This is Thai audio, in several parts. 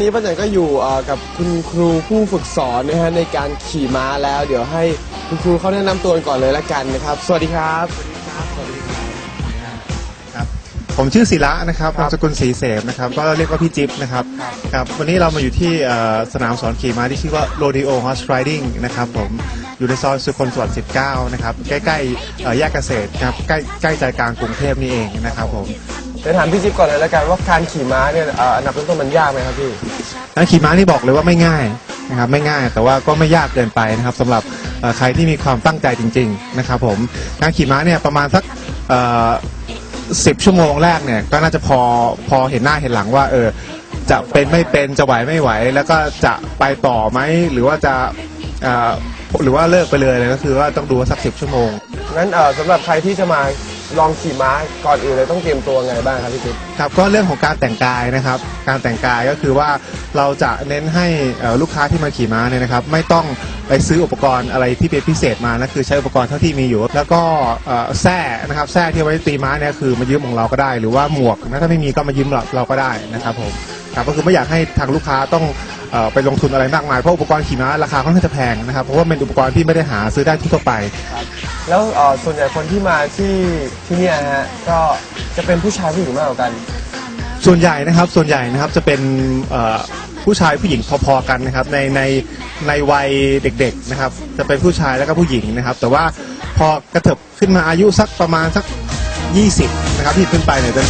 นี้ป้าแตนก็อยู่เอ่อกับคุณครูผู้ฝึกสอนนะฮะในการขี่ม้าแล้ว เดี๋ยวให้คุณครูเขาแนะนำตัวก่อนเลยละกันนะครับ สวัสดีครับ ครับผมชื่อศิระนะครับนามสกุลศรีเสมนะครับ ก็เรียกว่าพี่จิ๊บนะครับครับ วันนี้เรามาอยู่ที่เอ่อสนามสอนขี่ม้าที่ชื่อว่า Rodeo Horse Riding นะครับผมอยู่ในซอยสุคนสวัสดิ์19 นะครับ ใกล้ๆเอ่อแยกเกษตรครับใกล้ใกล้ใจกลางกรุงเทพนี่เองนะครับผม เดี๋ยวถามพี่จิ๊บก่อนเลยละกันว่าการขี่ม้าเนี่ยเอ่ออันดับต้นๆมันยากไหมครับพี่การขี่ม้านี่บอกเลยว่าไม่ง่ายนะครับไม่ง่ายแต่ว่าก็ไม่ยากเกินไปนะครับสำหรับเอ่อใครที่มีความตั้งใจจริง ๆ นะครับผมการขี่ม้าเนี่ยประมาณสักสิบชั่วโมงแรกเนี่ยก็น่าจะพอพอเห็นหน้าเห็นหลังว่าเออจะเป็นไม่เป็นจะไหวไม่ไหว แล้วก็จะไปต่อไหมหรือว่าจะเอ่อหรือว่าเลิกไปเลยเลยก็คือว่าต้องดูว่าสักสิบชั่วโมง งั้นเอ่อสำหรับใครที่จะมา ลองขี่ม้าก่อนอื่นเลยต้องเตรียมตัวไงบ้างครับพี่จิ๊บ ครับก็เรื่องของการแต่งกายนะครับ การแต่งกายก็คือว่าเราจะเน้นให้เอ่อลูกค้าที่มาขี่ม้าเนี่ยนะครับ ไม่ต้องไปซื้ออุปกรณ์อะไรที่เป็นพิเศษมานะคือใช้อุปกรณ์เท่าที่มีอยู่ แล้วก็เอ่อแส้นะครับแส้ที่เอาไว้ตีม้าเนี่ยคือมายืมของเราก็ได้ หรือว่าหมวกนะถ้าไม่มีก็มายืมเราเราก็ได้นะครับผมครับก็คือไม่อยากให้ทางลูกค้าต้อง เอ่อไปลงทุนอะไรมากมายเพราะอุปกรณ์ขี่ม้าราคาค่อนข้างจะแพงนะครับเพราะว่าเป็นอุปกรณ์ที่ไม่ได้หาซื้อได้ทั่วๆไป แล้วเอ่อส่วนใหญ่คนที่มาที่ที่เนี่ยฮะก็จะเป็นผู้ชายผู้หญิงมากกว่ากัน ส่วนใหญ่นะครับส่วนใหญ่นะครับจะเป็นเอ่อผู้ชายผู้หญิงพอๆกันนะครับในในในวัยเด็กๆนะครับจะเป็นผู้ชายแล้วก็ผู้หญิงนะครับ แต่ว่าพอกระเถิบขึ้นมาอายุสักประมาณสัก 20นะครับที่ขึ้นไปเนี่ยจะ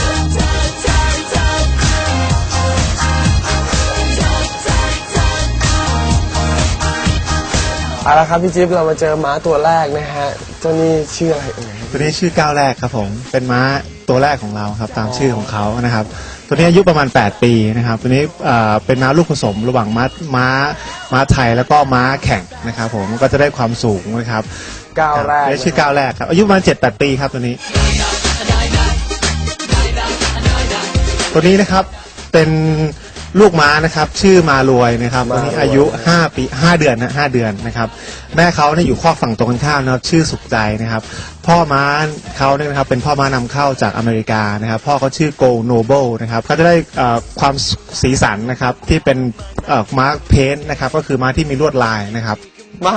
เอาละครับพี่จิ๊บเรามาเจอม้าตัวแรกนะฮะเจ้านี่ชื่ออะไรเอ่ย ตัวนี้ชื่อก้าวแรกครับผม เป็นม้าตัวแรกของเราครับตามชื่อของเขานะครับ ตัวนี้อายุประมาณ 8 ปีนะครับ ตัวนี้เอ่อเป็นม้าลูกผสมระหว่างม้าม้าม้าไทยแล้วก็ม้าแข่งนะครับ ผมก็จะได้ความสูงนะครับก้าวแรกได้ชื่อก้าวแรกครับ อายุประมาณเจ็ดแปดปีครับตัวนี้ ตัวนี้นะครับเป็น ลูกม้านะครับ ชื่อมารวยนะครับตัวนี้อายุ 5 ปี5เดือนนะ5เดือนนะครับ แม่เขาเนี่ยอยู่ข้อกฝั่งตรงกันข้ามนะครับชื่อสุขใจนะครับ พ่อม้าเขาเนี่ยนะครับเป็นพ่อม้านำเข้าจากอเมริกานะครับ พ่อเขาชื่อโกโนเบิลนะครับเขาจะได้เอ่อความสีสันนะครับที่เป็นเอ่อม้าเพ้นท์นะครับ ก็คือม้าที่มีลวดลายนะครับ มา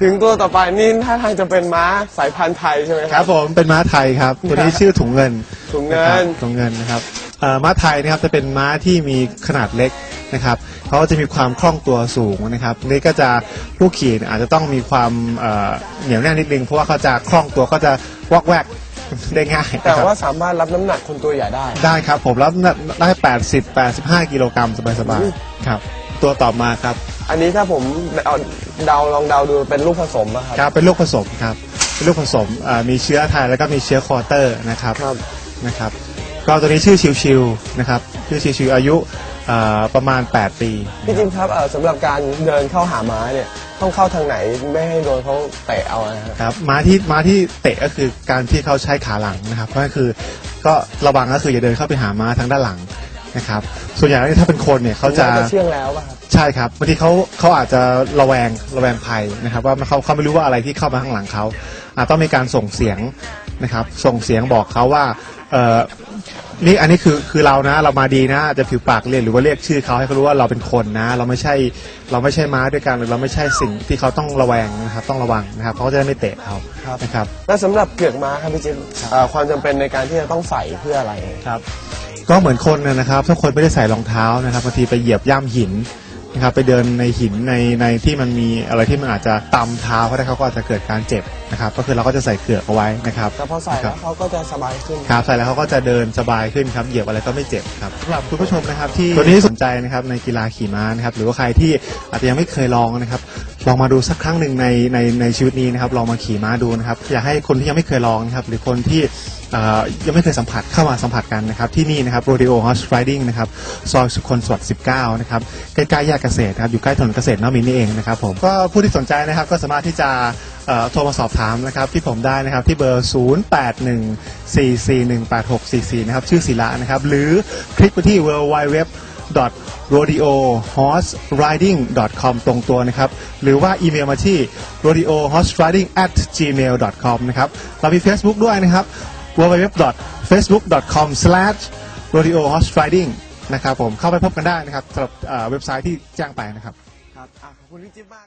ถึงตัวต่อไปนี่ท่าทางจะเป็นม้าสายพันธุ์ไทยใช่ไหมคครับรับผมเป็นม้าไทยครับ ตัวนี้ชื่อถุงเงินถุงเงินะครับถุงเงินนะครับเอ่อ ม้าไทยนะครับจะเป็นม้าที่มีขนาดเล็กนะครับเขาก็จะมีความคล่องตัวสูงนะครับนี่ก็จะผู้ขี่เนี่ยอาจจะต้องมีความเอ่อเหนียวแน่นนิดนึงเพราะว่าเขาจะคล่องตัวก็จะวอกแวกได้ง่ายแต่นะครับว่าสามารถรับน้ำหนักคนตัวใหญ่ได้ ได้ครับผมรับได้ 80 85 กิโลกรัมสบายๆครับ ตัวต่อมาครับ อันนี้ถ้าผมเอาเดาลองเดาดูเป็นลูกผสมอะครับครับเป็นลูกผสมครับเป็นลูกผสมอ่ามีเชื้อไทยแล้วก็มีเชื้อคอร์เตอร์นะครับครับนะครับ ก็ตัวนี้ชื่อชิวชิวๆนะครับชื่อชิวชิวๆอายุอ่าประมาณ 8 ปีพี่จิมครับเอ่อสำหรับการเดินเข้าหาม้าเนี่ยต้องเข้าทางไหนไม่ให้โดนเขาเตะเอานะฮะครับม้าที่ม้าที่เตะก็คือการที่เขาใช้ขาหลังนะครับก็คือก็ระวังก็คืออย่าเดินเข้าไปหาม้าทางด้านหลังนะครับส่วนใหญ่แล้วถ้าเป็นคนเนี่ยเขาจะน่เชื่องแล้วป่ะครับ ใช่ครับบางทีเขาเขาอาจจะระแวงระแวงภัยนะครับว่าเขาเขาไม่รู้ว่าอะไรที่เข้ามาข้างหลังเขาอาจต้องมีการส่งเสียง นะครับ ส่งเสียงบอกเขาว่าเออนี่อันนี้คือคือเรานะเรามาดีนะอาจจะผิวปากเรียนหรือว่าเรียกชื่อเขาให้เขารู้ว่าเราเป็นคนนะ เราไม่ใช่เราไม่ใช่ม้าด้วยกันหรือเราไม่ใช่สิ่งที่เขาต้องระแวงนะครับต้องระวังนะครับเขาจะได้ไม่เตะเขานะครับแล้วสำหรับเกือกม้าครับพี่จิมเอ่อความจำเป็นในการที่จะต้องใส่เพื่ออะไร ครับ ก็เหมือนคนนะนะครับถ้าคนไม่ได้ใส่รองเท้านะครับบางทีไปเหยียบย่ำหิน นะครับไปเดินในหินในในที่มันมีอะไรที่มันอาจจะตำเท้าเขาได้เขาก็อาจจะเกิดการเจ็บนะครับก็คือเราก็จะใส่เกลือกเอาไว้นะครับแต่พอใส่คแล้รัวบ เขาก็จะสบายขึ้น ครับใส่แล้วเขาก็จะเดินสบายขึ้นครับเหยียบอะไรก็ไม่เจ็บครับสำหรับคุณผู้ชมนะครับที่ตัวนี้สนใจนะครับในกีฬาขี่ม้านะครับหรือว่าใครที่อาจจะยังไม่เคยลองนะครับลองมาดูสักครั้งหนึ่งในในในชีวิตนี้นะครับลองมาขี่ม้าดูนะครับอยากให้คนที่ยังไม่เคยลองนะครับหรือคนที่เอ่อยังไม่เคยสัมผัสเข้ามาสัมผัสกันนะครับ ที่นี่นะครับ Rodeo Horse Riding นะครับซอยสุคนสวัสดิ์19 นะครับ ใกล้ๆแยกเกษตรนะครับ อยู่ใกล้ถนนเกษตรนวมินนี่เองนะครับผมก็ผู้ที่สนใจนะครับก็สามารถที่จะเอ่อโทรมาสอบถามนะครับที่ผมได้นะครับที่เบอร์ 0814418644 นะครับ ชื่อศิระนะครับ หรือคลิกไปที่ www rodeohorseriding.com ตรงตัวนะครับ หรือว่าอีเมลมาที่ rodeohorseriding@gmail.com นะครับ เรามี Facebook ด้วยนะครับ www.facebook.com/rodeohorseriding นะครับผมเข้าไปพบกันได้นะครับสำหรับเว็บไซต์ที่แจ้งไปนะครับ ครับอะขอบคุณพี่จิ๊บมาก